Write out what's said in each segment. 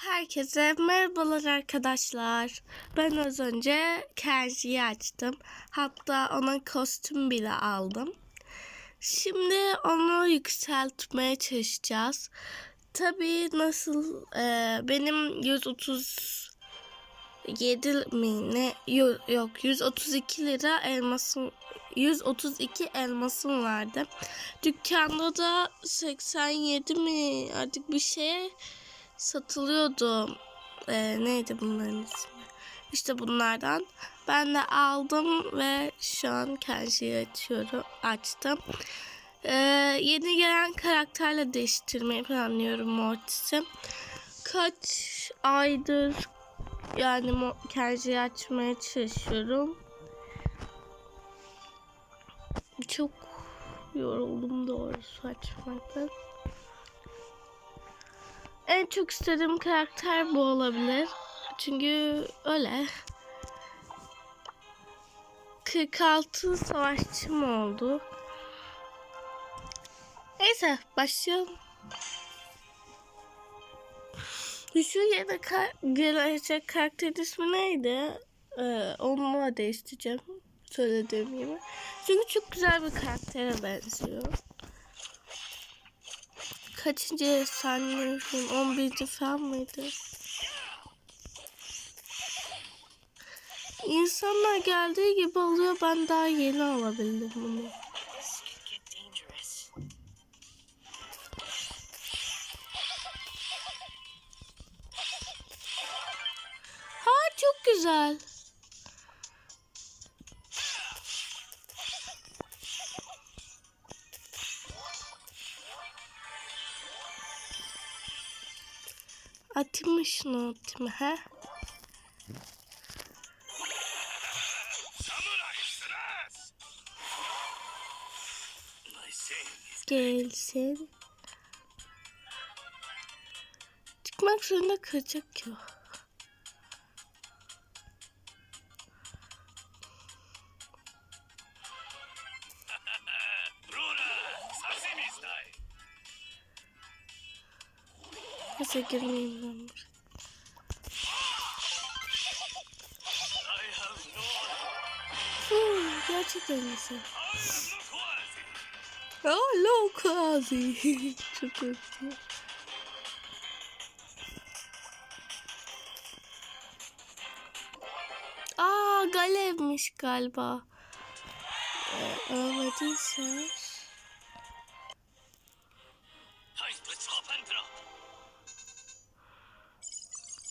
Herkese merhabalar arkadaşlar. Ben az önce Kenji'yi açtım. Hatta ona kostüm bile aldım. Şimdi onu yükseltmeye çalışacağız. Tabii nasıl e, benim 137 mi ne Yo- yok 132 lira elmasım 132 elmasım vardı. Dükkanda da 87 mi artık bir şeye satılıyordu. Ee, neydi bunların ismi? İşte bunlardan. Ben de aldım ve şu an Kenji'yi açıyorum. Açtım. Ee, yeni gelen karakterle değiştirmeyi planlıyorum Mortis'i. Kaç aydır yani Kenji'yi açmaya çalışıyorum. Çok yoruldum doğrusu açmaktan. En çok istediğim karakter bu olabilir. Çünkü öyle. 46 savaşçım oldu. Neyse başlayalım. Şu yeni ka- gelecek karakter ismi neydi? Ee, onunla değiştireceğim. Söylediğim gibi. Çünkü çok güzel bir karaktere benziyor kaçıncı efsane film? 11. falan mıydı? İnsanlar geldiği gibi alıyor. Ben daha yeni alabildim bunu. Atayım mı şunu atayım Gelsin. Çıkmak zorunda kalacak ki Neyse girmeyeyim ben buraya. Gerçekten güzel. I am no quasi! Aa, Lokazi. Çok korktum. Aa, galevmiş galiba. Ee, Ölmediyse.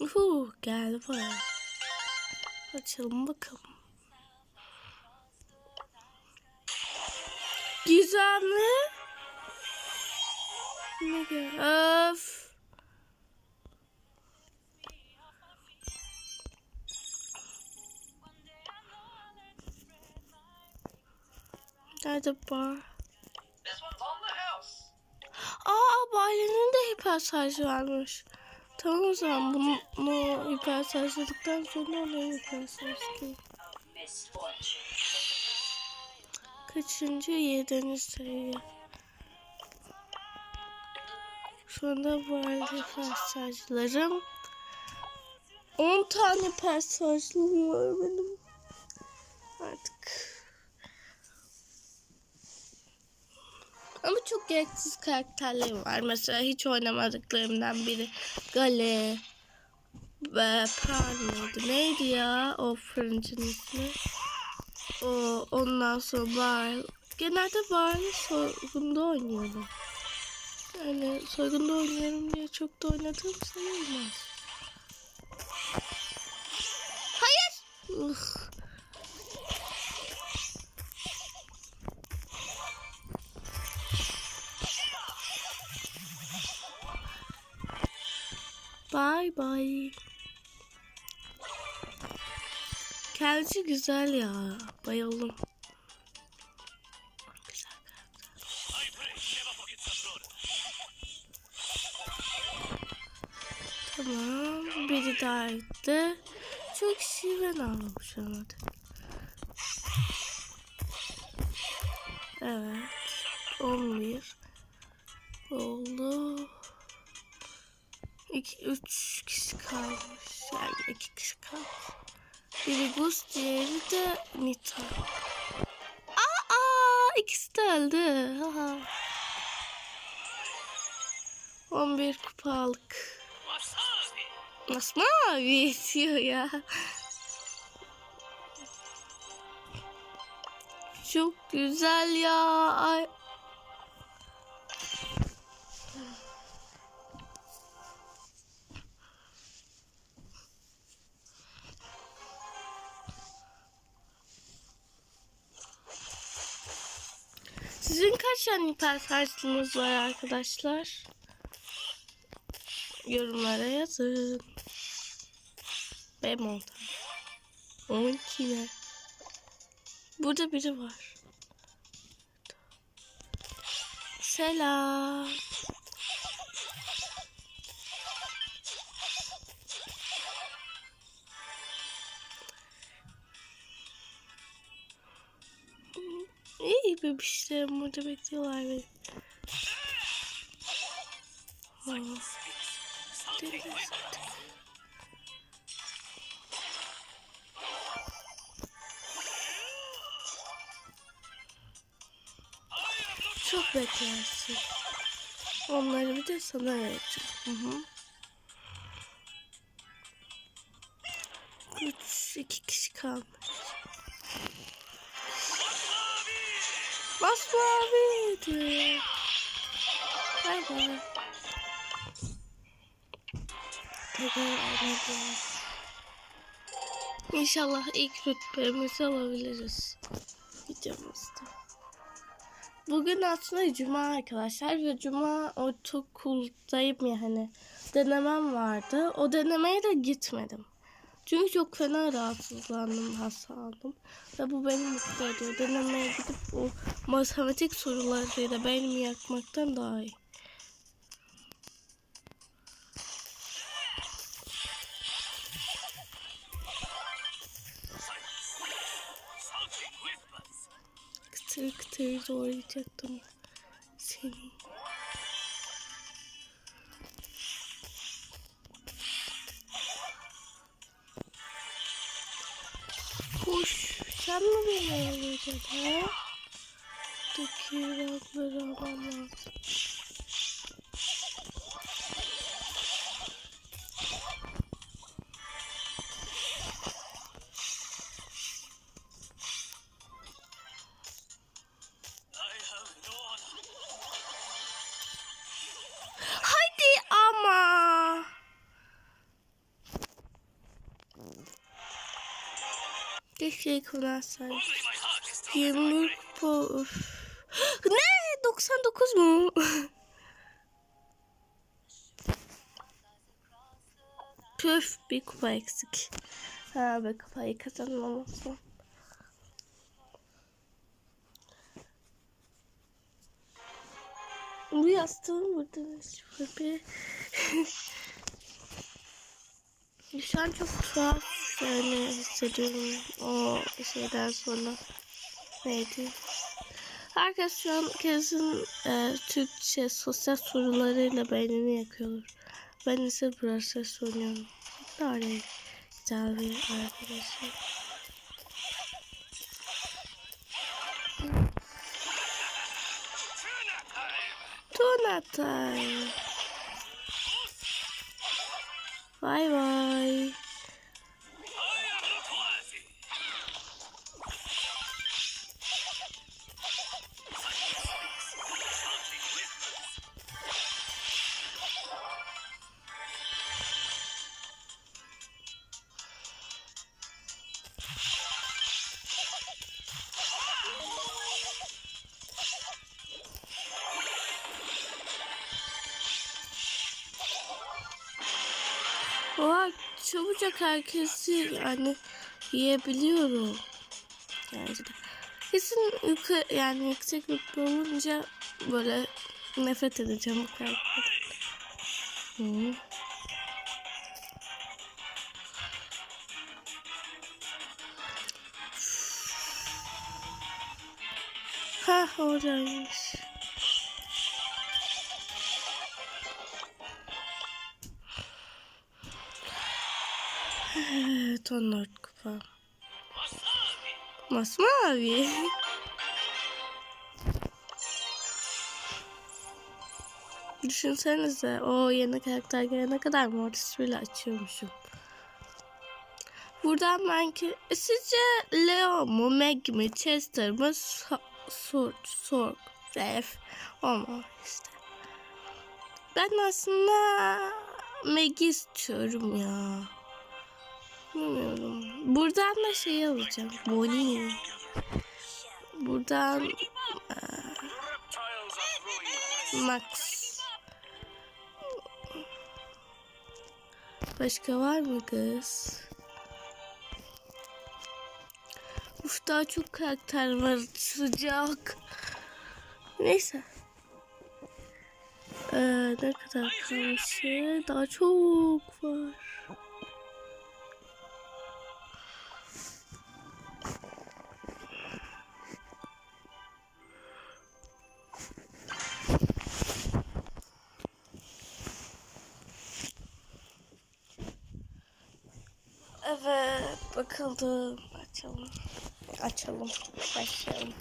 Uhu, gel buraya. Açalım bakalım. Gizemli. Ne? Öf. Nerede bar? Aa Bali'nin de hipersaj varmış. Tamam o zaman bunu, bunu hipersajladıktan sonra onu. Misfortune. Kaçıncı? Yedinci seviye. Şu anda Bali hipersajlarım. 10 tane hipersajlım var benim. Artık. Ama çok gereksiz karakterlerim var. Mesela hiç oynamadıklarımdan biri Gale ve Pearl mıydı? Neydi ya o fırıncının ismi? O, ondan sonra Barl. Genelde Barl'ı soygunda oynuyorum. Yani soygunda oynuyorum diye çok da oynadığım sayılmaz. Bye. Kendisi güzel ya. Bayıldım. Tamam. Biri daha etti. Çok şirin almış hadi. Evet. 11 oldu. İki, üç kişi kalmış. Yani iki kişi kalmış. Biri Gus, diğeri de Nita. Aa, ikisi de öldü. Haha. 11 kupa aldık. Wasabi. Masmavi yetiyor ya. Çok güzel ya. Ay. Tane hiperkartınız var arkadaşlar? Yorumlara yazın. Benim oldu. 12 ne? Burada biri var. Selam. Bebişlerim burada bekliyorlar beni. Whispered. Çok beklersin. Onları bir de sana vereceğim. Hı hı. Üç, iki kişi kalmış. Bay. Tekrar oynadım. İnşallah ilk rütbemizi alabiliriz. Videomuzda. Bugün aslında cuma arkadaşlar ve cuma otokuldayım yani. Denemem vardı. O denemeye de gitmedim. Çünkü çok fena rahatsızlandım, hastalandım. Ve bu beni mutlu ediyor. Denemeye gidip o matematik sorularıyla beynimi yakmaktan daha iyi. Kıtır kıtır zorlayacaktım seni. Sen mi beni alacaksın ha? Buradaki rafları almam my 20 brain. kupa. Üf. Ne? 99 mu? Püf bir kupa eksik. Ha be kupayı kazanmamasın. Bu yastığım burada şöyle bir... Şu an çok tuhaf yani hissediyorum o şeyden sonra. Neydi? Herkes şu an kesin e, Türkçe sosyal sorularıyla beynini yakıyorlar. Ben ise Brawl oynuyorum. Daha öyle güzel bir arkadaşım. Tuna time. Bye bye. Çabucak herkesi yani yiyebiliyorum. Gerçekten. Kesin yukarı yani yüksek rütbe olunca böyle nefret edeceğim bu karakterden. Hı. Ha oradaymış. Evet 14 kupa. Masmavi. Düşünsenize o yeni karakter gelene kadar Mortis bile açıyormuşum. Buradan ben ki E, sizce Leo mu, Meg mi, Chester mı, So- Sorg, Sorg, Zef olma işte. Ben aslında Meg'i istiyorum ya. Bilmiyorum. Buradan da şey alacağım. Bonnie. Buradan are growing Max. Başka var mı kız? Uf daha çok karakter var. Sıcak. Neyse. Ee, ne kadar kalmış? Daha çok var. Bakalım. Açalım. Açalım. Başlayalım.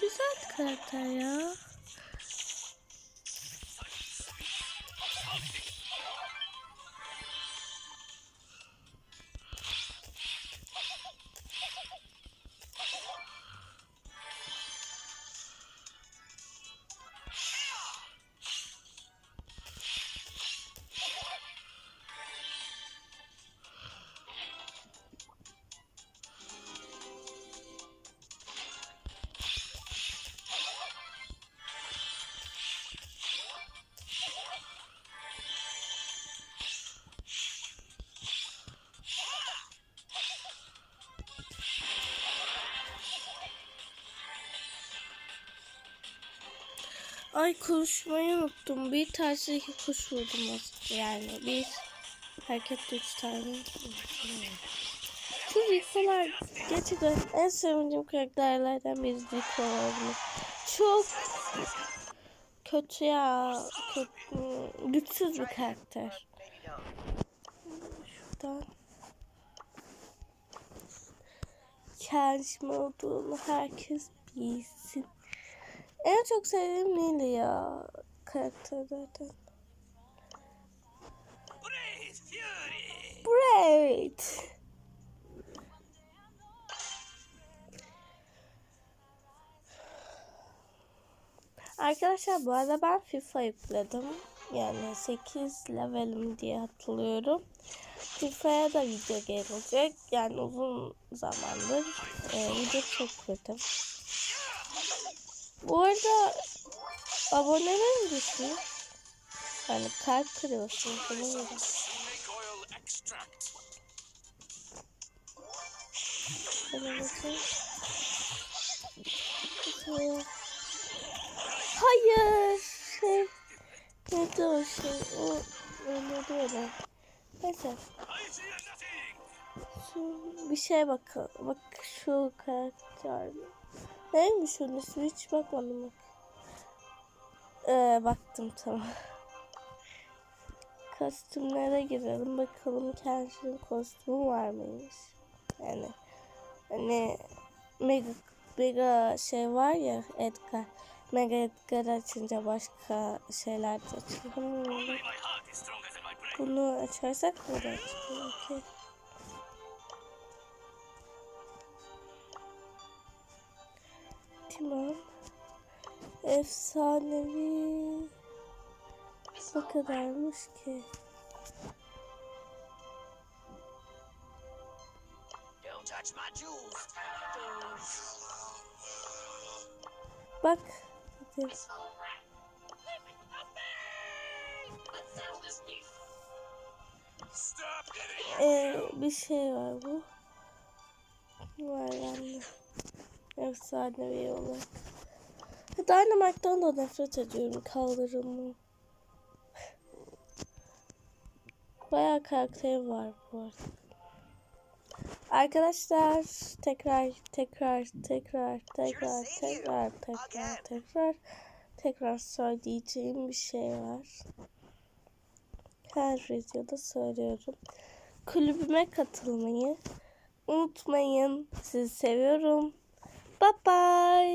Güzel karakter ya. Ay konuşmayı unuttum. Bir tersi iki kuş vurdum. Yani bir harekette üç tane. Şu Rico'lar gerçekten en sevdiğim karakterlerden biri Rico. Çok kötü ya. Kötü, güçsüz bir karakter. Şuradan kendime olduğunu herkes bilsin. En çok sevdiğim Lily ya. Blaze Fury. Great. Arkadaşlar bu arada ben FIFA yükledim. Yani 8 levelim diye hatırlıyorum. FIFA'ya da video gelecek. Yani uzun zamandır e, video çekmedim. Bu arada abonelerim düşmüş. Yani kalp kırıyorsun. Bunu extract. Hayır. Şey, neydi o şey? O, neydi öyle? Neyse. Şu, bir şey bakalım. Bak şu karakter. Neymiş onun ismi? Hiç bakmadım bak. Ee, baktım tamam. Kostümlere girelim bakalım kendisinin kostümü var mıymış? Yani hani mega, mega şey var ya Edgar. Mega Edgar açınca başka şeyler de açıyor. Hmm. Bunu açarsak mı da açıyor? Okey. Tamam. Efsanevi. Ne kadarmış ki? Bak. Hadi. Ee, bir şey var bu. Var bende. Efsanevi olarak. Dynamite'dan da nefret ediyorum. Kaldırımı. Bayağı karakterim var bu arada. Arkadaşlar tekrar tekrar tekrar tekrar tekrar tekrar tekrar tekrar söyleyeceğim bir şey var. Her videoda söylüyorum. Kulübüme katılmayı unutmayın. Sizi seviyorum. 拜拜。